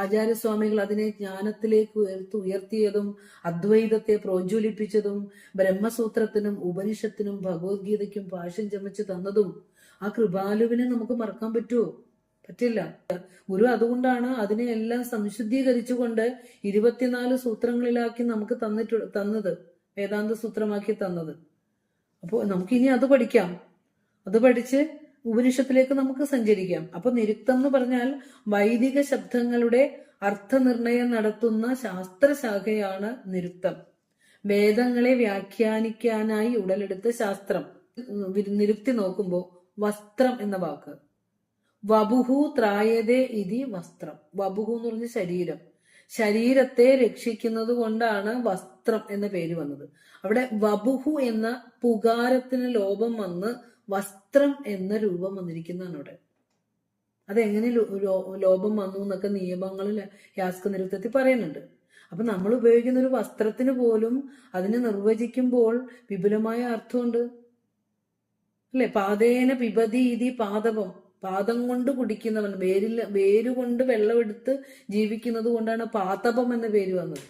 ആചാര്യസ്വാമികൾ അതിനെ ജ്ഞാനത്തിലേക്ക് ഉയർത്തു ഉയർത്തിയതും അദ്വൈതത്തെ പ്രോജ്വലിപ്പിച്ചതും ബ്രഹ്മസൂത്രത്തിനും ഉപനിഷത്തിനും ഭഗവത്ഗീതയ്ക്കും ഭാഷ്യം ചമച്ച് തന്നതും ആ കൃപാലുവിനെ നമുക്ക് മറക്കാൻ പറ്റുമോ പറ്റില്ല. ഗുരു അതുകൊണ്ടാണ് അതിനെ എല്ലാം സംശുദ്ധീകരിച്ചുകൊണ്ട് ഇരുപത്തിനാല് സൂത്രങ്ങളിലാക്കി നമുക്ക് തന്നിട്ട് തന്നത് വേദാന്ത സൂത്രമാക്കി തന്നത്. അപ്പോൾ നമുക്കിനി അത് പഠിക്കാം. അത് പഠിച്ച് ഉപനിഷത്തിലേക്ക് നമുക്ക് സഞ്ചരിക്കാം. അപ്പൊ നിരുക്തം എന്ന് പറഞ്ഞാൽ വൈദിക ശബ്ദങ്ങളുടെ അർത്ഥനിർണയം നടത്തുന്ന ശാസ്ത്രശാഖയാണ് നിരുക്തം. വേദങ്ങളെ വ്യാഖ്യാനിക്കാനായി ഉടലെടുത്ത ശാസ്ത്രം. നിരുക്തി നോക്കുമ്പോൾ വസ്ത്രം എന്ന വാക്ക്. വബുഹു ത്രായതേ ഇതി വസ്ത്രം. വബുഹു എന്ന് പറഞ്ഞ ശരീരം. ശരീരത്തെ രക്ഷിക്കുന്നത് കൊണ്ടാണ് വസ്ത്രം എന്ന പേര് വന്നത്. അവിടെ വബുഹു എന്ന പുകാരത്തിന് ലോപം വന്ന് വസ്ത്രം എന്ന രൂപം വന്നിരിക്കുന്നതാണ് അവിടെ. അതെങ്ങനെ ലോപം വന്നു എന്നൊക്കെ നിയമങ്ങളിൽ യാസ്ക നിരുത്തത്തിൽ പറയുന്നുണ്ട്. അപ്പൊ നമ്മൾ ഉപയോഗിക്കുന്ന ഒരു വസ്ത്രത്തിന് പോലും അതിനെ നിർവചിക്കുമ്പോൾ വിപുലമായ അർത്ഥമുണ്ട്. അല്ലെ? പാതേന പിബതി ഇതി പാദപം പാദം കൊണ്ട് കുടിക്കുന്നവൻ വേരിൽ വേരുകൊണ്ട് വെള്ളമെടുത്ത് ജീവിക്കുന്നത് കൊണ്ടാണ് പാതപം എന്ന പേര് വന്നത്.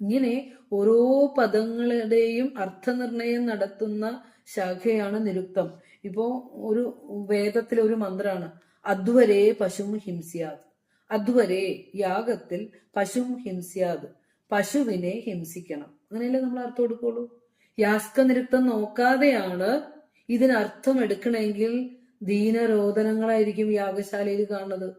ഇങ്ങനെ ഓരോ പദങ്ങളുടെയും അർത്ഥനിർണയം നടത്തുന്ന ശാഖയാണ് നിരുക്തം. ഇപ്പോ ഒരു വേദത്തിലെ ഒരു മന്ത്രമാണ് അദ്വരേ പശും ഹിംസ്യാത്. അദ്വരേ യാഗത്തിൽ പശും ഹിംസ്യാത്. പശുവിനെ ഹിംസിക്കണം. അങ്ങനെയല്ലേ നമ്മൾ അർത്ഥം യാസ്ക നിരുക്തം നോക്കാതെയാണ് ഇതിനർത്ഥം എടുക്കണമെങ്കിൽ ദീനരോധനങ്ങളായിരിക്കും യാഗശാലയിൽ കാണുന്നത്.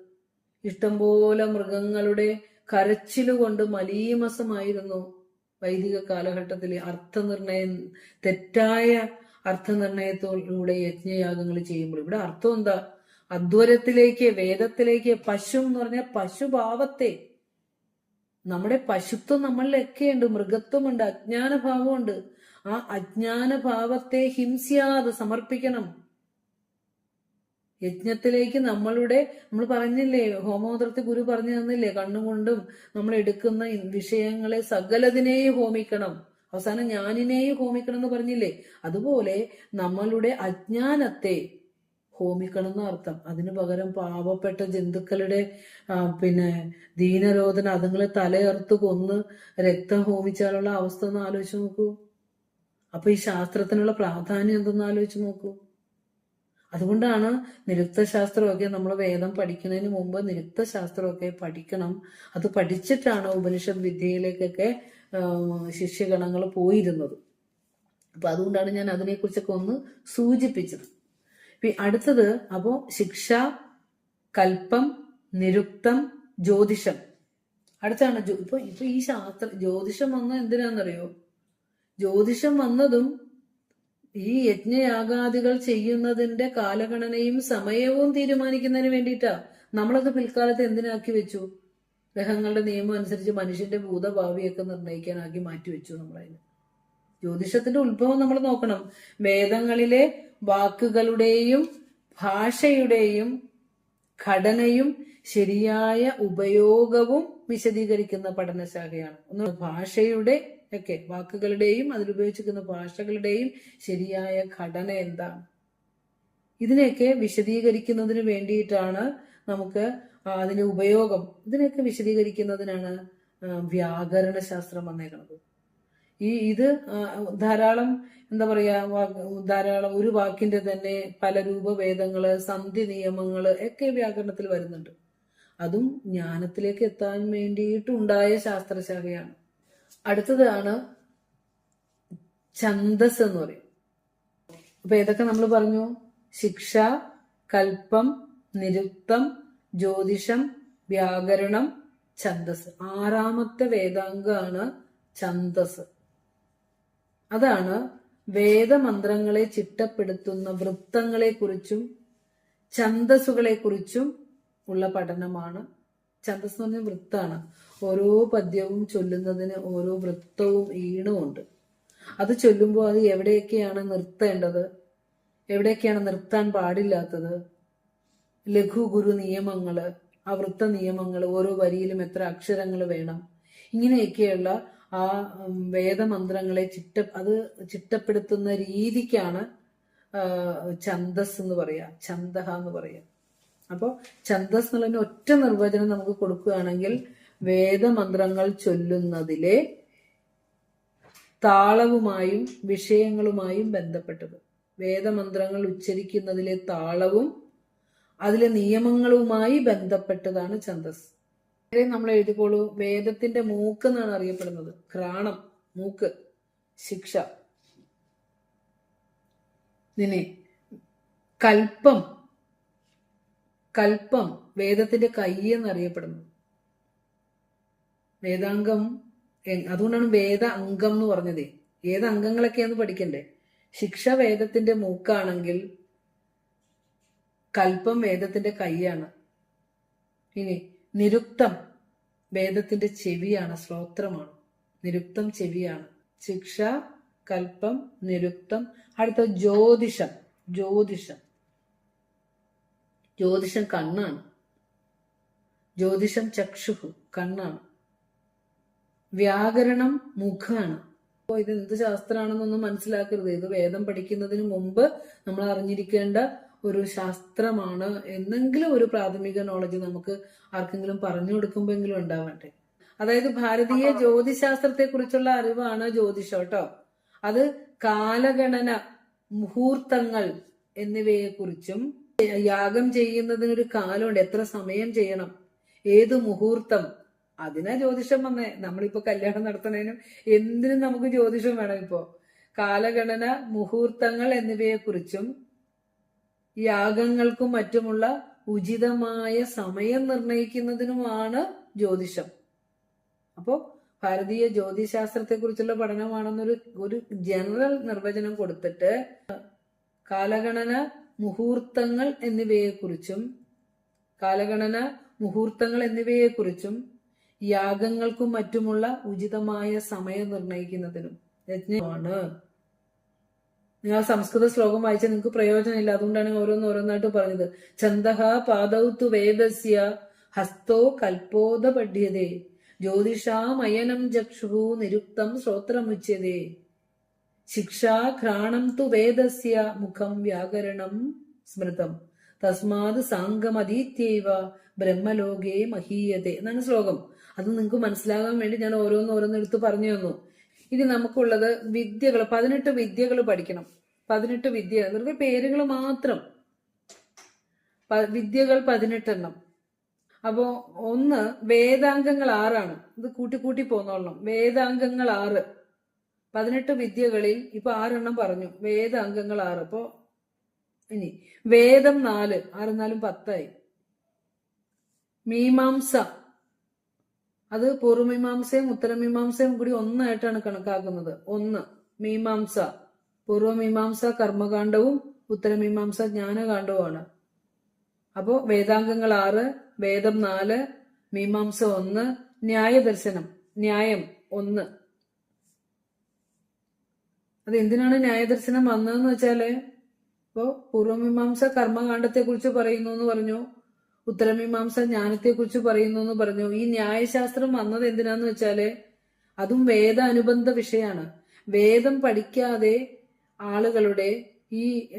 ഇഷ്ടംപോലെ മൃഗങ്ങളുടെ കരച്ചിലുകൊണ്ട് മലീമസമായിരുന്നു വൈദിക കാലഘട്ടത്തിലെ അർത്ഥനിർണയം തെറ്റായ അർത്ഥനിർണയത്തോടുകൂടെ യജ്ഞയാഗങ്ങൾ ചെയ്യുമ്പോൾ ഇവിടെ അർത്ഥം എന്താ? അധ്വരത്തിലേക്ക് വേദത്തിലേക്ക് പശു എന്ന് പറഞ്ഞാൽ പശുഭാവത്തെ. നമ്മുടെ പശുത്വം നമ്മളിലൊക്കെയുണ്ട് മൃഗത്വമുണ്ട് അജ്ഞാനഭാവമുണ്ട്. ആ അജ്ഞാനഭാവത്തെ ഹിംസ്യാതെ സമർപ്പിക്കണം. യജ്ഞത്തിലേക്ക് നമ്മളുടെ നമ്മൾ പറഞ്ഞില്ലേ ഹോമോദ്രത്തിൽ ഗുരു പറഞ്ഞു തന്നില്ലേ കണ്ണുകൊണ്ടും നമ്മൾ എടുക്കുന്ന വിഷയങ്ങളെ സകലതിനെയും ഹോമിക്കണം. അവസാനം ഞാനിനെയെ ഹോമിക്കണം എന്ന് പറഞ്ഞില്ലേ? അതുപോലെ നമ്മളുടെ അജ്ഞാനത്തെ ഹോമിക്കണം എന്ന് അർത്ഥം. അതിനു പകരം പാവപ്പെട്ട ജന്തുക്കളുടെ പിന്നെ ദീനരോധന അതുങ്ങളെ തലയർത്ത് കൊന്ന് രക്തം ഹോമിച്ചാലുള്ള അവസ്ഥ ഒന്ന് ആലോചിച്ച് നോക്കൂ. അപ്പൊ ഈ ശാസ്ത്രത്തിനുള്ള പ്രാധാന്യം എന്തെന്ന് ആലോചിച്ച് നോക്കൂ. അതുകൊണ്ടാണ് നിരുക്തശാസ്ത്രമൊക്കെ നമ്മൾ വേദം പഠിക്കുന്നതിന് മുമ്പ് നിരുക്തശാസ്ത്രമൊക്കെ പഠിക്കണം. അത് പഠിച്ചിട്ടാണ് ഉപനിഷത് വിദ്യയിലേക്കൊക്കെ ശിഷ്യഗണങ്ങൾ പോയിരുന്നത്. അപ്പൊ അതുകൊണ്ടാണ് ഞാൻ അതിനെക്കുറിച്ചൊക്കെ ഒന്ന് സൂചിപ്പിച്ചത്. അടുത്തത് അപ്പോ ശിക്ഷ കൽപ്പം നിരുക്തം ജ്യോതിഷം. അടുത്താണ് ഇപ്പൊ ഇപ്പൊ ഈ ശാസ്ത്ര ജ്യോതിഷം വന്ന എന്തിനാണെന്നറിയോ ജ്യോതിഷം വന്നതും ഈ യജ്ഞയാഗാദികൾ ചെയ്യുന്നതിന്റെ കാലഗണനയും സമയവും തീരുമാനിക്കുന്നതിന് വേണ്ടിയിട്ടാ. നമ്മളത് പിൽക്കാലത്ത് എന്തിനാക്കി വെച്ചു? ഗ്രഹങ്ങളുടെ നിയമം അനുസരിച്ച് മനുഷ്യന്റെ ഭൂതഭാവിയൊക്കെ നിർണയിക്കാനാക്കി മാറ്റിവെച്ചു നമ്മളതിന്. ജ്യോതിഷത്തിന്റെ ഉത്ഭവം നമ്മൾ നോക്കണം. വേദങ്ങളിലെ വാക്കുകളുടെയും ഭാഷയുടെയും ഘടനയും ശരിയായ ഉപയോഗവും വിശദീകരിക്കുന്ന പഠനശാഖയാണ്. ഒന്ന് ഭാഷയുടെ ഒക്കെ വാക്കുകളുടെയും അതിലുപയോഗിച്ചിരിക്കുന്ന ഭാഷകളുടെയും ശരിയായ ഘടന എന്താണ്? ഇതിനെയൊക്കെ വിശദീകരിക്കുന്നതിന് വേണ്ടിയിട്ടാണ് നമുക്ക് അതിന്റെ ഉപയോഗം ഇതിനെയൊക്കെ വിശദീകരിക്കുന്നതിനാണ് വ്യാകരണ ശാസ്ത്രം വന്നേക്കുന്നത് ഈ ഇത് ധാരാളം എന്താ പറയാ ധാരാളം ഒരു വാക്കിന്റെ തന്നെ പല രൂപഭേദങ്ങൾ സന്ധി നിയമങ്ങൾ ഒക്കെ വ്യാകരണത്തിൽ വരുന്നുണ്ട്. അതും ജ്ഞാനത്തിലേക്ക് എത്താൻ വേണ്ടിയിട്ടുണ്ടായ ശാസ്ത്രശാഖയാണ്. അടുത്തതാണ് ഛന്ദസ് എന്ന് പറയും. അപ്പൊ ഏതൊക്കെ നമ്മൾ പറഞ്ഞു? ശിക്ഷ കൽപ്പം നിരുക്തം ജ്യോതിഷം വ്യാകരണം ഛന്ദസ്. ആറാമത്തെ വേദാംഗമാണ് ഛന്ദസ്. അതാണ് വേദമന്ത്രങ്ങളെ ചിട്ടപ്പെടുത്തുന്ന വൃത്തങ്ങളെ കുറിച്ചും ഛന്ദസ്സുകളെ കുറിച്ചും ഉള്ള പഠനമാണ്. ഛന്ദസ് എന്ന് പറഞ്ഞ വൃത്താണ്. ഓരോ പദ്യവും ചൊല്ലുന്നതിന് ഓരോ വൃത്തവും ഈണവും ഉണ്ട്. അത് ചൊല്ലുമ്പോൾ അത് എവിടെയൊക്കെയാണ് നിർത്തേണ്ടത്? എവിടെയൊക്കെയാണ് നിർത്താൻ പാടില്ലാത്തത്? ലഘു ഗുരു നിയമങ്ങൾ ആ വൃത്ത നിയമങ്ങൾ ഓരോ വരിയിലും എത്ര അക്ഷരങ്ങൾ വേണം. ഇങ്ങനെയൊക്കെയുള്ള ആ വേദമന്ത്രങ്ങളെ ചിട്ട അത് ചിട്ടപ്പെടുത്തുന്ന രീതിക്കാണ് ഛന്തസ് എന്ന് പറയാ. ഛന്ദഹ എന്ന് പറയാ. അപ്പോൾ ഛന്ദസ് എന്നുള്ളതിന് ഒറ്റ നിർവചനം നമുക്ക് കൊടുക്കുകയാണെങ്കിൽ വേദമന്ത്രങ്ങൾ ചൊല്ലുന്നതിലെ താളവുമായും വിഷയങ്ങളുമായും ബന്ധപ്പെട്ടത്. വേദമന്ത്രങ്ങൾ ഉച്ചരിക്കുന്നതിലെ താളവും അതിലെ നിയമങ്ങളുമായി ബന്ധപ്പെട്ടതാണ് ഛന്ദസ്. വേറെ നമ്മൾ എഴുതിക്കോളൂ. വേദത്തിന്റെ മൂക്ക് എന്നാണ് അറിയപ്പെടുന്നത്. ഘ്രാണം മൂക്ക് ശിക്ഷ. നിന്നെ കൽപ്പം കൽപ്പം വേദത്തിന്റെ കൈ എന്നറിയപ്പെടുന്നു. വേദാംഗം അതുകൊണ്ടാണ് വേദ അംഗം എന്ന് പറഞ്ഞത്. ഏത് അംഗങ്ങളൊക്കെയാന്ന് പഠിക്കണ്ടേ? ശിക്ഷ വേദത്തിന്റെ മൂക്കാണെങ്കിൽ കൽപ്പം വേദത്തിന്റെ കൈയാണ്. ഇനി നിരുക്തം വേദത്തിന്റെ ചെവിയാണ് ശ്രോത്രമാണ് നിരുക്തം ചെവിയാണ്. ശിക്ഷ കൽപ്പം നിരുക്തം. അടുത്ത ജ്യോതിഷം ജ്യോതിഷം. ജ്യോതിഷം കണ്ണാണ്. ജ്യോതിഷം ചക്ഷുഹു കണ്ണാണ്. വ്യാകരണം മുഖാണ്. അപ്പോൾ ഇത് എന്ത് ശാസ്ത്രമാണെന്നൊന്നും മനസ്സിലാക്കരുത്. ഇത് വേദം പഠിക്കുന്നതിന് മുമ്പ് നമ്മൾ അറിഞ്ഞിരിക്കേണ്ട ഒരു ശാസ്ത്രമാണ് എന്നെങ്കിലും ഒരു പ്രാഥമിക നോളജ് നമുക്ക് ആർക്കെങ്കിലും പറഞ്ഞു കൊടുക്കുമ്പോഴെങ്കിലും ഉണ്ടാവട്ടെ. അതായത് ഭാരതീയ ജ്യോതിശാസ്ത്രത്തെ കുറിച്ചുള്ള അറിവാണ് ജ്യോതിഷം കേട്ടോ. അത് കാലഗണന മുഹൂർത്തങ്ങൾ എന്നിവയെ കുറിച്ചും യാഗം ചെയ്യുന്നതിനൊരു കാലമുണ്ട്. എത്ര സമയം ചെയ്യണം? ഏത് മുഹൂർത്തം? അതിനാ ജ്യോതിഷം വന്നേ. നമ്മളിപ്പോ കല്യാണം നടത്തുന്നതിനും എന്തിനും നമുക്ക് ജ്യോതിഷം വേണം ഇപ്പോ. കാലഗണന മുഹൂർത്തങ്ങൾ എന്നിവയെ കുറിച്ചും യാഗങ്ങൾക്കും മറ്റുമുള്ള ഉചിതമായ സമയം നിർണയിക്കുന്നതിനുമാണ് ജ്യോതിഷം. അപ്പോ ഭാരതീയ ജ്യോതിശാസ്ത്രത്തെ കുറിച്ചുള്ള പഠനമാണെന്നൊരു ഒരു ജനറൽ നിർവചനം കൊടുത്തിട്ട് കാലഗണന മുഹൂർത്തങ്ങൾ എന്നിവയെക്കുറിച്ചും കാലഗണന മുഹൂർത്തങ്ങൾ എന്നിവയെക്കുറിച്ചും യാഗങ്ങൾക്കും മറ്റുമുള്ള ഉചിതമായ സമയം നിർണയിക്കുന്നതിനും യജ്ഞമാണ്. നിങ്ങൾ സംസ്കൃത ശ്ലോകം വായിച്ച നിങ്ങൾക്ക് പ്രയോജനമില്ല. അതുകൊണ്ടാണ് ഓരോന്ന് ഓരോന്നായിട്ട് പറഞ്ഞത്. ഛന്ദഹ പാദൗത്തു വേദസ്യ ഹസ്തോ കൽപോധ പഠ്യതേ ജ്യോതിഷാമയനം ചക്ഷു നിരുക്തം ശ്രോത്രമുച്യതേ ശിക്ഷാ ഘ്രാണം തു വേദസ്യ മുഖം വ്യാകരണം സ്മൃതം. തസ്മാത് സാംഗമതീത്യവ ബ്രഹ്മലോകേ മഹീയതേ. എന്നാണ് ശ്ലോകം. അത് നിങ്ങൾക്ക് മനസ്സിലാകാൻ വേണ്ടി ഞാൻ ഓരോന്ന് ഓരോന്ന് എടുത്ത് പറഞ്ഞു തന്നു. ഇനി നമുക്കുള്ളത് വിദ്യകൾ പതിനെട്ട് വിദ്യകൾ പഠിക്കണം. പതിനെട്ട് വിദ്യ വെറുതെ പേരുകൾ മാത്രം. വിദ്യകൾ പതിനെട്ടെണ്ണം. അപ്പോ ഒന്ന് വേദാംഗങ്ങൾ ആറാണ്. ഇത് കൂട്ടി കൂട്ടി പോന്നോളണം. വേദാംഗങ്ങൾ ആറ്. പതിനെട്ട് വിദ്യകളിൽ ഇപ്പൊ ആറെണ്ണം പറഞ്ഞു. വേദാംഗങ്ങൾ ആറ്. അപ്പോ ഇനി വേദം നാല്. ആറ് നാലും പത്തായി. മീമാംസ. അത് പൂർവമീമാംസയും ഉത്തരമീമാംസയും കൂടി ഒന്നായിട്ടാണ് കണക്കാക്കുന്നത്. ഒന്ന് മീമാംസ. പൂർവമീമാംസ കർമ്മകാന്ഡവും ഉത്തരമീമാംസ ജ്ഞാനകാന്ഡവുമാണ് അപ്പോ വേദാംഗങ്ങൾ ആറ് വേദം നാല് മീമാംസ ഒന്ന് ന്യായദർശനം ന്യായം ഒന്ന്. അത് എന്തിനാണ് ന്യായദർശനം വന്നതെന്ന് വെച്ചാൽ ഇപ്പോ പൂർവമീമാംസ കർമ്മകാന്ഡത്തെ കുറിച്ച് പറയുന്നു എന്ന് പറഞ്ഞു. ഉത്തരമീമാംസ ജ്ഞാനത്തെ കുറിച്ച് പറയുന്നു എന്ന് പറഞ്ഞു. ഈ ന്യായശാസ്ത്രം വന്നത് എന്തിനാന്ന് വെച്ചാൽ അതും വേദ അനുബന്ധ വിഷയമാണ് വേദം പഠിക്കാതെ ആളുകളുടെ ഈ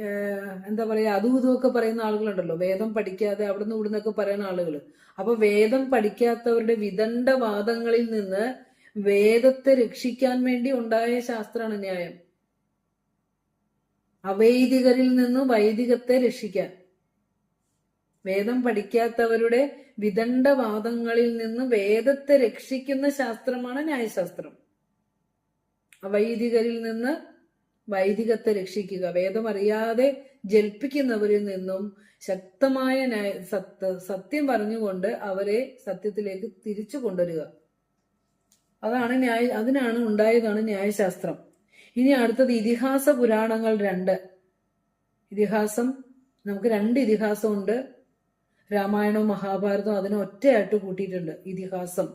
എന്താ പറയാ അതും ഇതും ഒക്കെ പറയുന്ന ആളുകളുണ്ടല്ലോ. വേദം പഠിക്കാതെ അവിടുന്ന് ഇവിടുന്നൊക്കെ പറയുന്ന ആളുകൾ അപ്പൊ വേദം പഠിക്കാത്തവരുടെ വിദണ്ഡവാദങ്ങളിൽ നിന്ന് വേദത്തെ രക്ഷിക്കാൻ വേണ്ടി ഉണ്ടായ ശാസ്ത്രമാണ് ന്യായം. അവൈദികരിൽ നിന്ന് വൈദികത്തെ രക്ഷിക്കാൻ. വേദം പഠിക്കാത്തവരുടെ വിദണ്ഡവാദങ്ങളിൽ നിന്ന് വേദത്തെ രക്ഷിക്കുന്ന ശാസ്ത്രമാണ് ന്യായശാസ്ത്രം. വൈദികരിൽ നിന്ന് വൈദികത്തെ രക്ഷിക്കുക. വേദം അറിയാതെ ജൽപ്പിക്കുന്നവരിൽ നിന്നും ശക്തമായ സത്യം പറഞ്ഞുകൊണ്ട് അവരെ സത്യത്തിലേക്ക് തിരിച്ചു കൊണ്ടുവരിക. അതാണ് ന്യായ അതിനാണ് ഉണ്ടായതാണ് ന്യായശാസ്ത്രം. ഇനി അടുത്തത് ഇതിഹാസ പുരാണങ്ങൾ രണ്ട്. ഇതിഹാസം നമുക്ക് രണ്ട് ഇതിഹാസമുണ്ട്. രാമായണവും മഹാഭാരതവും അതിനെ ഒറ്റയായിട്ട് കൂട്ടിയിട്ടുണ്ട്. ഇതിഹാസം.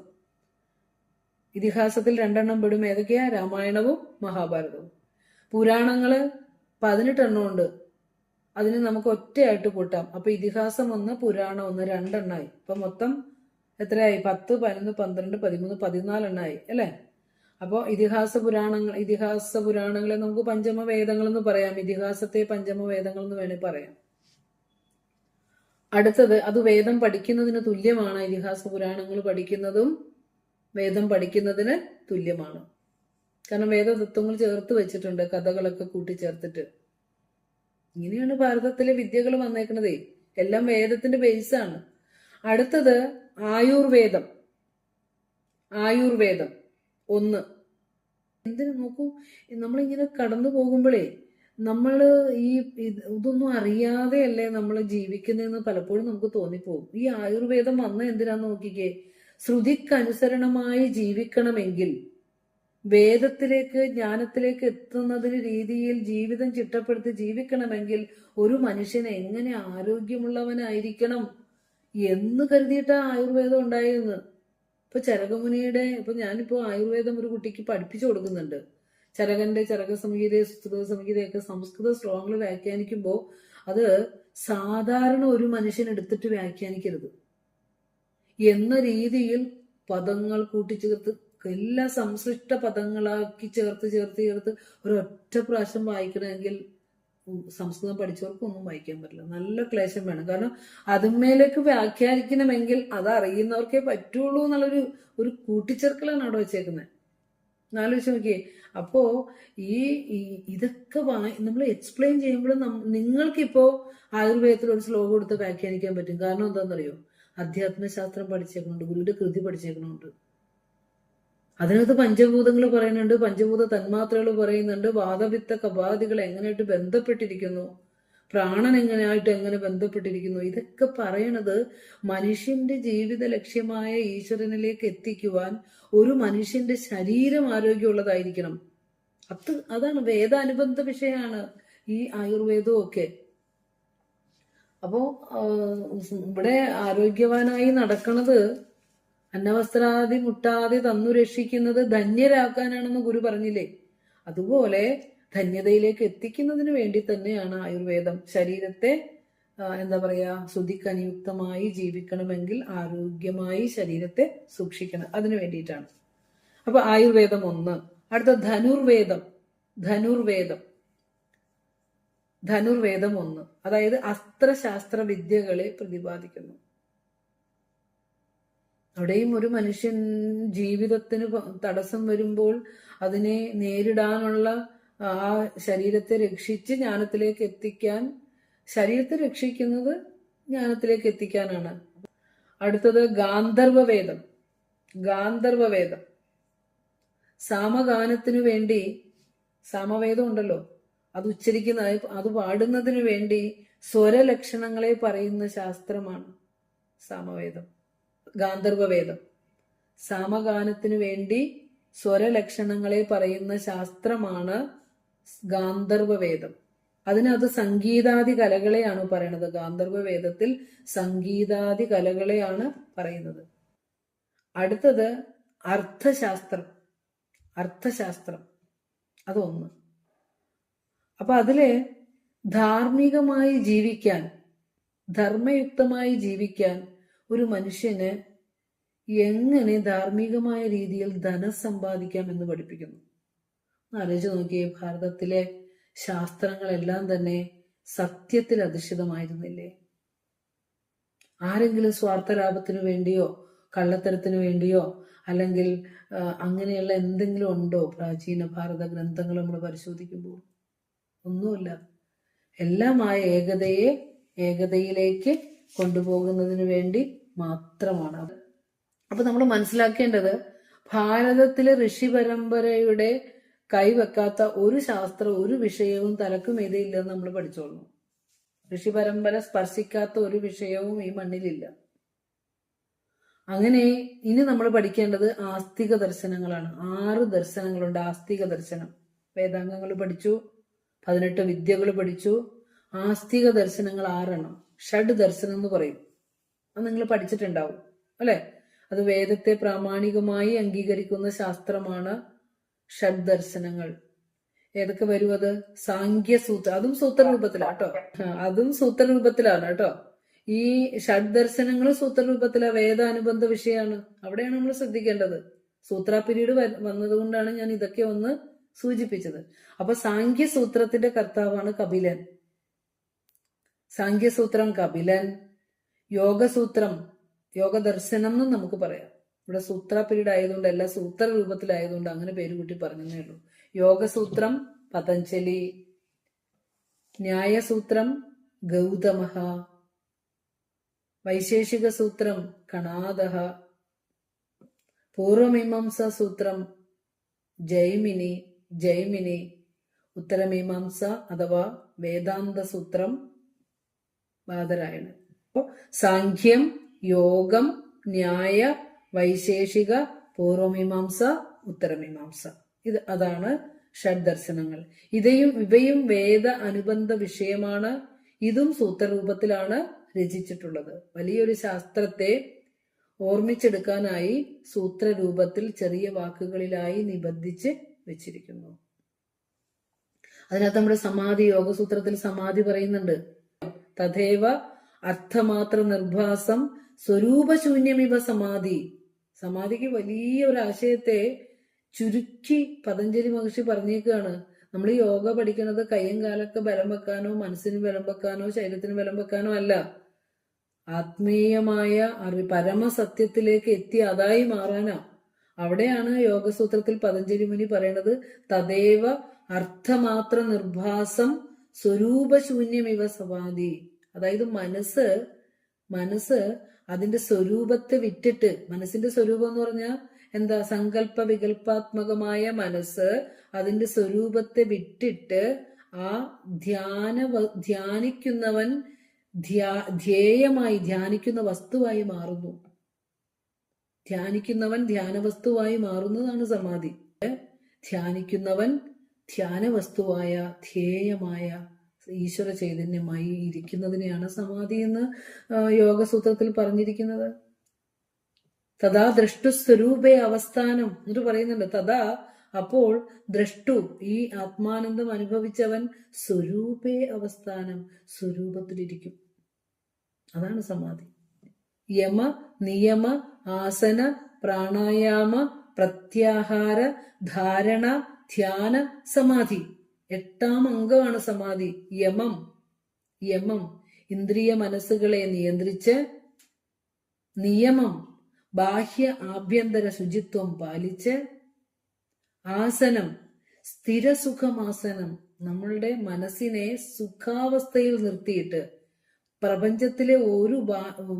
ഇതിഹാസത്തിൽ രണ്ടെണ്ണം പെടും. ഏതൊക്കെയാ? രാമായണവും മഹാഭാരതവും. പുരാണങ്ങൾ പതിനെട്ടെണ്ണം ഉണ്ട്. അതിന് നമുക്ക് ഒറ്റയായിട്ട് കൂട്ടാം. അപ്പൊ ഇതിഹാസം ഒന്ന് പുരാണം ഒന്ന് രണ്ടെണ്ണായി. ഇപ്പൊ മൊത്തം എത്രയായി? പത്ത് പതിനൊന്ന് പന്ത്രണ്ട് പതിമൂന്ന് പതിനാലെണ്ണായി. അല്ലേ? അപ്പോൾ ഇതിഹാസ പുരാണങ്ങൾ ഇതിഹാസ പുരാണങ്ങളെ നമുക്ക് പഞ്ചമ വേദങ്ങൾ എന്ന് പറയാം. ഇതിഹാസത്തെ പഞ്ചമ വേദങ്ങൾ എന്ന് പറയാം. അടുത്തത് അത് വേദം പഠിക്കുന്നതിന് തുല്യമാണ്. ഇതിഹാസ പുരാണങ്ങൾ പഠിക്കുന്നതും വേദം പഠിക്കുന്നതിന് തുല്യമാണ്. കാരണം വേദതത്വങ്ങൾ ചേർത്ത് വെച്ചിട്ടുണ്ട് കഥകളൊക്കെ കൂട്ടിച്ചേർത്തിട്ട്. ഇങ്ങനെയാണ് ഭാരതത്തിലെ വിദ്യകൾ വന്നേക്കണതേ. എല്ലാം വേദത്തിന്റെ ബേസാണ് അടുത്തത് ആയുർവേദം. ആയുർവേദം. ഒന്ന്. എന്തിനു നോക്കൂ നമ്മളിങ്ങനെ കടന്നു പോകുമ്പോഴേ നമ്മൾ ഈ ഇത് ഇതൊന്നും അറിയാതെയല്ലേ നമ്മൾ ജീവിക്കുന്നതെന്ന് പലപ്പോഴും നമുക്ക് തോന്നിപ്പോകും. ഈ ആയുർവേദം വന്ന എന്തിനാന്ന് നോക്കിക്കേ? ശ്രുതിക്കനുസരണമായി ജീവിക്കണമെങ്കിൽ വേദത്തിലേക്ക് ജ്ഞാനത്തിലേക്ക് എത്തുന്നതിന് രീതിയിൽ ജീവിതം ചിട്ടപ്പെടുത്തി ജീവിക്കണമെങ്കിൽ ഒരു മനുഷ്യൻ എങ്ങനെ ആരോഗ്യമുള്ളവനായിരിക്കണം എന്ന് കരുതിയിട്ടാ ആയുർവേദം ഉണ്ടായിരുന്നു ഇപ്പൊ ചരകമുനിയുടെ ഇപ്പൊ ഞാനിപ്പോ ആയുർവേദം ഒരു കുട്ടിക്ക് പഠിപ്പിച്ചു കൊടുക്കുന്നുണ്ട്. ചരകന്റെ ചരക സംഹിത സുശ്രുത സംഹിതയൊക്കെ സംസ്കൃത ശ്ലോകങ്ങൾ വ്യാഖ്യാനിക്കുമ്പോൾ അത് സാധാരണ ഒരു മനുഷ്യൻ എടുത്തിട്ട് വ്യാഖ്യാനിക്കരുത്. എന്ന രീതിയിൽ പദങ്ങൾ കൂട്ടിച്ചേർത്ത് എല്ലാ സംശ്ലിഷ്ട പദങ്ങളാക്കി ചേർത്ത് ചേർത്ത് ചേർത്ത് ഒരൊറ്റ പ്രാവശ്യം വായിക്കണമെങ്കിൽ സംസ്കൃതം പഠിച്ചവർക്കൊന്നും വായിക്കാൻ പറ്റില്ല. നല്ല ക്ലേശം വേണം. കാരണം അതിന്മേലേക്ക് വ്യാഖ്യാനിക്കണമെങ്കിൽ അത് അറിയുന്നവർക്കേ പറ്റുള്ളൂ എന്നുള്ളൊരു ഒരു കൂട്ടിച്ചേർക്കലാണ് അവിടെ വെച്ചേക്കുന്നത് ആലോചിച്ച് നോക്കിയേ. അപ്പോ ഈ ഇതൊക്കെ നമ്മൾ എക്സ്പ്ലെയിൻ ചെയ്യുമ്പോഴും നിങ്ങൾക്കിപ്പോ ആയുർവേദത്തിൽ ഒരു ശ്ലോകം എടുത്ത് വ്യാഖ്യാനിക്കാൻ പറ്റും. കാരണം എന്താണെന്നറിയോ? അധ്യാത്മശാസ്ത്രം പഠിച്ചേക്കുന്നുണ്ട് ഗുരുവിന്റെ കൃതി പഠിച്ചേക്കുന്നുണ്ട്. അതിനകത്ത് പഞ്ചഭൂതങ്ങൾ പറയുന്നുണ്ട് പഞ്ചഭൂത തന്മാത്രകൾ പറയുന്നുണ്ട് വാദവിത്ത കപാദികൾ എങ്ങനെയായിട്ട് ബന്ധപ്പെട്ടിരിക്കുന്നു? പ്രാണൻ എങ്ങനെയായിട്ട് എങ്ങനെ ബന്ധപ്പെട്ടിരിക്കുന്നു? ഇതൊക്കെ പറയണത് മനുഷ്യന്റെ ജീവിത ലക്ഷ്യമായ ഈശ്വരനിലേക്ക് എത്തിക്കുവാൻ ഒരു മനുഷ്യന്റെ ശരീരം ആരോഗ്യമുള്ളതായിരിക്കണം. അത് അതാണ് വേദാനുബന്ധ വിഷയമാണ് ഈ ആയുർവേദവും ഒക്കെ. അപ്പോ ഇവിടെ ആരോഗ്യവാനായി നടക്കണത് അന്നവസ്ത്രാദി മുട്ടാതെ തന്നു രക്ഷിക്കുന്നത് ധന്യരാക്കാനാണെന്ന് ഗുരു പറഞ്ഞില്ലേ? അതുപോലെ ധന്യതയിലേക്ക് എത്തിക്കുന്നതിന് വേണ്ടി തന്നെയാണ് ആയുർവേദം ശരീരത്തെ എന്താ പറയാ ശുദ്ധിക്കനിയുക്തമായി ജീവിക്കണമെങ്കിൽ ആരോഗ്യമായി ശരീരത്തെ സൂക്ഷിക്കണം. അതിനു വേണ്ടിയിട്ടാണ്. അപ്പൊ ആയുർവേദം ഒന്ന്. അടുത്ത ധനുർവേദം. ധനുർവേദം. ധനുർവേദം ഒന്ന്. അതായത് അസ്ത്രശാസ്ത്ര വിദ്യകളെ പ്രതിപാദിക്കുന്നു. അവിടെയും ഒരു മനുഷ്യൻ ജീവിതത്തിന് തടസ്സം വരുമ്പോൾ അതിനെ നേരിടാനുള്ള ആ ശരീരത്തെ രക്ഷിച്ച് ജ്ഞാനത്തിലേക്ക് എത്തിക്കാൻ ശരീരത്തെ രക്ഷിക്കുന്നത് ജ്ഞാനത്തിലേക്ക് എത്തിക്കാനാണ്. അടുത്തത് ഗാന്ധർവവേദം. ഗാന്ധർവവേദം. സാമഗാനത്തിനു വേണ്ടി സാമവേദം ഉണ്ടല്ലോ അത് ഉച്ചരിക്കുന്ന അത് പാടുന്നതിനു വേണ്ടി സ്വരലക്ഷണങ്ങളെ പറയുന്ന ശാസ്ത്രമാണ് സാമവേദം ഗാന്ധർവവേദം. സാമഗാനത്തിനു വേണ്ടി സ്വരലക്ഷണങ്ങളെ പറയുന്ന ശാസ്ത്രമാണ് ഗാന്ധർവവേദം. അതിനത് സംഗീതാദി കലകളെയാണ് പറയണത്. ഗാന്ധർവവേദത്തിൽ സംഗീതാദി കലകളെയാണ് പറയുന്നത്. അടുത്തത് അർത്ഥശാസ്ത്രം. അർത്ഥശാസ്ത്രം. അതൊന്ന്. അപ്പൊ അതിൽ ധാർമ്മികമായി ജീവിക്കാൻ ധർമ്മയുക്തമായി ജീവിക്കാൻ ഒരു മനുഷ്യന് എങ്ങനെ ധാർമ്മികമായ രീതിയിൽ ധനം സമ്പാദിക്കാം എന്ന് പഠിപ്പിക്കുന്നു? ആലോചിച്ച് നോക്കിയേ ഭാരതത്തിലെ ശാസ്ത്രങ്ങളെല്ലാം തന്നെ സത്യത്തിൽ അധിഷ്ഠിതമായിരുന്നില്ലേ? ആരെങ്കിലും സ്വാർത്ഥ ലാഭത്തിനു വേണ്ടിയോ കള്ളത്തരത്തിനു വേണ്ടിയോ അല്ലെങ്കിൽ അങ്ങനെയുള്ള എന്തെങ്കിലും ഉണ്ടോ പ്രാചീന ഭാരത ഗ്രന്ഥങ്ങൾ നമ്മൾ പരിശോധിക്കുമ്പോൾ? ഒന്നുമില്ല. എല്ലാമായ ഏകതയെ ഏകതയിലേക്ക് കൊണ്ടുപോകുന്നതിന് വേണ്ടി മാത്രമാണ്. അപ്പൊ നമ്മൾ മനസ്സിലാക്കേണ്ടത് ഭാരതത്തിലെ ഋഷി പരമ്പരയുടെ കൈവെക്കാത്ത ഒരു ശാസ്ത്രം ഒരു വിഷയവും തലക്കുമേതയില്ലെന്ന് നമ്മൾ പഠിച്ചോളൂ ഋഷി പരമ്പര സ്പർശിക്കാത്ത ഒരു വിഷയവും ഈ മണ്ണിലില്ല. അങ്ങനെ ഇനി നമ്മൾ പഠിക്കേണ്ടത് ആസ്തിക ദർശനങ്ങളാണ്. ആറ് ദർശനങ്ങളുണ്ട് ആസ്തിക ദർശനം. വേദാംഗങ്ങൾ പഠിച്ചു പതിനെട്ട് വിദ്യകൾ പഠിച്ചു. ആസ്തിക ദർശനങ്ങൾ ആറെണ്ണം. ഷഡ് ദർശനം എന്ന് പറയും. അത് നിങ്ങൾ പഠിച്ചിട്ടുണ്ടാവും. അല്ലെ? അത് വേദത്തെ പ്രാമാണികമായി അംഗീകരിക്കുന്ന ശാസ്ത്രമാണ്. ഷഡ് ദർശനങ്ങൾ ഏതൊക്കെ വരും അത്? സാഖ്യസൂത്ര അതും സൂത്രരൂപത്തിലാട്ടോ. കേട്ടോ അതും സൂത്രരൂപത്തിലാണ് കേട്ടോ. ഈ ഷഡ്ദർശനങ്ങൾ സൂത്രരൂപത്തിലെ വേദാനുബന്ധ വിഷയമാണ് അവിടെയാണ് നമ്മൾ ശ്രദ്ധിക്കേണ്ടത്. സൂത്ര പീരീഡ് വന്നതുകൊണ്ടാണ് ഞാൻ ഇതൊക്കെ ഒന്ന് സൂചിപ്പിച്ചത്. അപ്പൊ സാഖ്യസൂത്രത്തിന്റെ കർത്താവാണ് കപിലൻ. സാഖ്യസൂത്രം കപിലൻ യോഗസൂത്രം യോഗദർശനം എന്നും നമുക്ക് പറയാം. ഇവിടെ സൂത്ര പീരീഡ് ആയതുകൊണ്ട് എല്ലാ സൂത്ര രൂപത്തിലായതുകൊണ്ട് അങ്ങനെ പേര് കൂട്ടി പറഞ്ഞതേ ഉള്ളൂ. യോഗസൂത്രം പതഞ്ജലി. ന്യായസൂത്രം ഗൗതമ വൈശേഷിക സൂത്രം കണാദ പൂർവമീമാംസ സൂത്രം ജൈമിനി ജൈമിനി. ഉത്തരമീമാംസ അഥവാ വേദാന്ത സൂത്രം ബാദരായണൻ അപ്പോ സാഖ്യം യോഗം ന്യായ വൈശേഷിക പൂർവമീമാംസ ഉത്തരമീമാംസ. ഇത് അതാണ് ഷഡ്ദർശനങ്ങൾ. ഇതയും ഇവയും വേദ അനുബന്ധ വിഷയമാണ്. ഇതും സൂത്രരൂപത്തിലാണ് രചിച്ചിട്ടുള്ളത്. വലിയൊരു ശാസ്ത്രത്തെ ഓർമ്മിച്ചെടുക്കാനായി സൂത്രരൂപത്തിൽ ചെറിയ വാക്കുകളിലായി നിബന്ധിച്ച് വെച്ചിരിക്കുന്നു. അതിനകത്ത് നമ്മുടെ സമാധി യോഗസൂത്രത്തിൽ സമാധി പറയുന്നുണ്ട്. തഥേവ അർത്ഥമാത്ര നിർഭാസം സ്വരൂപശൂന്യമിവ സമാധി. സമാധിക്ക് വലിയ ഒരു ആശയത്തെ ചുരുക്കി പതഞ്ജലി മഹർഷി പറഞ്ഞേക്കാണ്. നമ്മൾ യോഗ പഠിക്കുന്നത് കയ്യും കാലൊക്കെ ബലം വെക്കാനോ മനസ്സിന് ബലം വെക്കാനോ ശരീരത്തിന് ബലം വെക്കാനോ അല്ല. ആത്മീയമായ അറി പരമസത്യത്തിലേക്ക് എത്തി അതായി മാറാനാ. അവിടെയാണ് യോഗസൂത്രത്തിൽ പതഞ്ജലി മുനി പറയണത്. തദേവ അർത്ഥമാത്ര നിർഭാസം സ്വരൂപശൂന്യമിവ സമാധി. അതായത് മനസ്സ് മനസ്സ് അതിന്റെ സ്വരൂപത്തെ വിറ്റിട്ട് മനസ്സിന്റെ സ്വരൂപം എന്ന് പറഞ്ഞാൽ എന്താ? സങ്കല്പ വികല്പാത്മകമായ മനസ്സ് അതിന്റെ സ്വരൂപത്തെ വിട്ടിട്ട് ആ ധ്യാന ധ്യാനിക്കുന്നവൻ ധ്യേയമായി ധ്യാനിക്കുന്ന വസ്തുവായി മാറുന്നു. ധ്യാനിക്കുന്നവൻ ധ്യാന വസ്തുവായി മാറുന്നതാണ് സമാധി. ധ്യാനിക്കുന്നവൻ ധ്യാന വസ്തുവായ ധ്യേയമായ ഈശ്വര ചൈതന്യമായി ഇരിക്കുന്നതിനെയാണ് സമാധി എന്ന് യോഗസൂത്രത്തിൽ പറഞ്ഞിരിക്കുന്നത്. തഥാ ദ്രഷ്ടുസ്വരൂപേ അവസ്ഥാനം എന്നിട്ട് പറയുന്നുണ്ട്. തഥാ അപ്പോൾ ദ്രഷ്ടു ഈ ആത്മാനന്ദം അനുഭവിച്ചവൻ സ്വരൂപേ അവസ്ഥാനം സ്വരൂപത്തിലിരിക്കും. അതാണ് സമാധി. യമ നിയമ ആസന പ്രാണായാമ പ്രത്യാഹാര ധാരണ ധ്യാന സമാധി. എട്ടാം അംഗമാണ് സമാധി. യമം യമം ഇന്ദ്രിയ മനസ്സുകളെ നിയന്ത്രിച്ച് നിയമം ബാഹ്യ ആഭ്യന്തര ശുചിത്വം പാലിച്ച് ആസനം സ്ഥിരസുഖമാസനം നമ്മളുടെ മനസ്സിനെ സുഖാവസ്ഥയിൽ നിർത്തിയിട്ട് പ്രപഞ്ചത്തിലെ ഒരു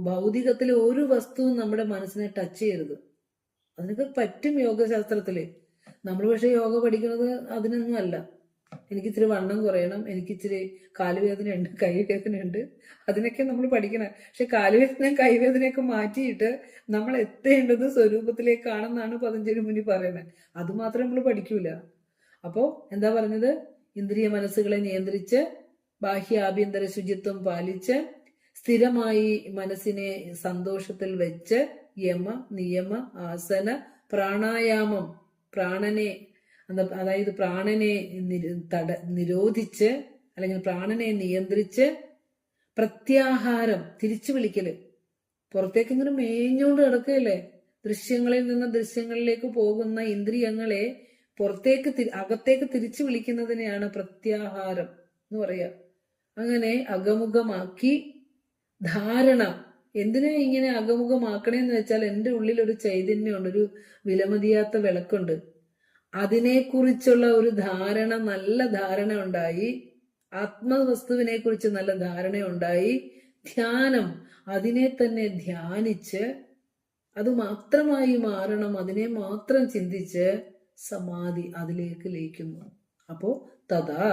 ഭൗതികത്തിലെ ഒരു വസ്തുവും നമ്മുടെ മനസ്സിനെ ടച്ച് ചെയ്യരുത്. അതിനൊക്കെ പറ്റും യോഗശാസ്ത്രത്തിൽ. നമ്മൾ പക്ഷെ യോഗ പഠിക്കുന്നത് അതിനൊന്നും അല്ല. എനിക്ക് ഇച്ചിരി വണ്ണം കുറയണം എനിക്ക് ഇച്ചിരി കാലുവേദനയുണ്ട് കൈവേദനയുണ്ട്. അതിനൊക്കെ നമ്മൾ പഠിക്കണം. പക്ഷെ കാലുവേദന കൈവേദനയൊക്കെ മാറ്റിയിട്ട് നമ്മൾ എത്തേണ്ടത് സ്വരൂപത്തിലേക്കാണെന്നാണ് പതഞ്ജലി മുനി പറയുന്നത്. അത് മാത്രം നമ്മൾ പഠിക്കൂല. അപ്പോ എന്താ പറഞ്ഞത്? ഇന്ദ്രിയ മനസ്സുകളെ നിയന്ത്രിച്ച് ബാഹ്യ ആഭ്യന്തര ശുചിത്വം പാലിച്ച് സ്ഥിരമായി മനസ്സിനെ സന്തോഷത്തിൽ വെച്ച് യമ നിയമ ആസന പ്രാണായാമം പ്രാണനെ അതായത് പ്രാണനെ തട നിരോധിച്ച് അല്ലെങ്കിൽ പ്രാണനെ നിയന്ത്രിച്ച് പ്രത്യാഹാരം തിരിച്ചു വിളിക്കൽ. പുറത്തേക്ക് ഇങ്ങനെ മേഞ്ഞോണ്ട് കിടക്കുകയല്ലേ ദൃശ്യങ്ങളിൽ നിന്ന് ദൃശ്യങ്ങളിലേക്ക് പോകുന്ന ഇന്ദ്രിയങ്ങളെ പുറത്തേക്ക് അകത്തേക്ക് തിരിച്ചു വിളിക്കുന്നതിനെയാണ് പ്രത്യാഹാരം എന്ന് പറയുക അങ്ങനെ അകമുഖമാക്കി ധാരണ. എന്തിനാ ഇങ്ങനെ അകമുഖമാക്കണേന്ന് വെച്ചാൽ എന്റെ ഉള്ളിൽ ഒരു ചൈതന്യമുണ്ട് ഒരു വിലമതിയാത്ത വിളക്കുണ്ട്. അതിനെക്കുറിച്ചുള്ള ഒരു ധാരണ നല്ല ധാരണ ഉണ്ടായി. ആത്മവസ്തുവിനെ കുറിച്ച് നല്ല ധാരണ ഉണ്ടായി. ധ്യാനം അതിനെ തന്നെ ധ്യാനിച്ച് അത് മാത്രമായി മാറണം അതിനെ മാത്രം ചിന്തിച്ച് സമാധി അതിലേക്ക് ലയിക്കുന്നു. അപ്പോ തഥാ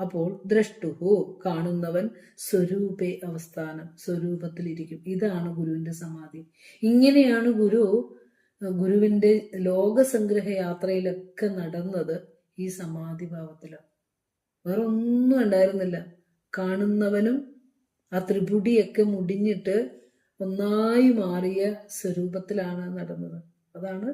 അപ്പോൾ ദ്രഷ്ടുഹു കാണുന്നവൻ സ്വരൂപേ അവസ്ഥാനം സ്വരൂപത്തിലിരിക്കും. ഇതാണ് ഗുരുവിന്റെ സമാധി. ഇങ്ങനെയാണ് ഗുരു ഗുരുവിന്റെ ലോകസംഗ്രഹ യാത്രയിലൊക്കെ നടന്നത് ഈ സമാധി ഭാവത്തിലാണ് വേറെ ഒന്നും ഉണ്ടായിരുന്നില്ല. കാണുന്നവനും ആ ത്രിപുടിയൊക്കെ മുടിഞ്ഞിട്ട് ഒന്നായി മാറിയ സ്വരൂപത്തിലാണ് നടന്നത്. അതാണ്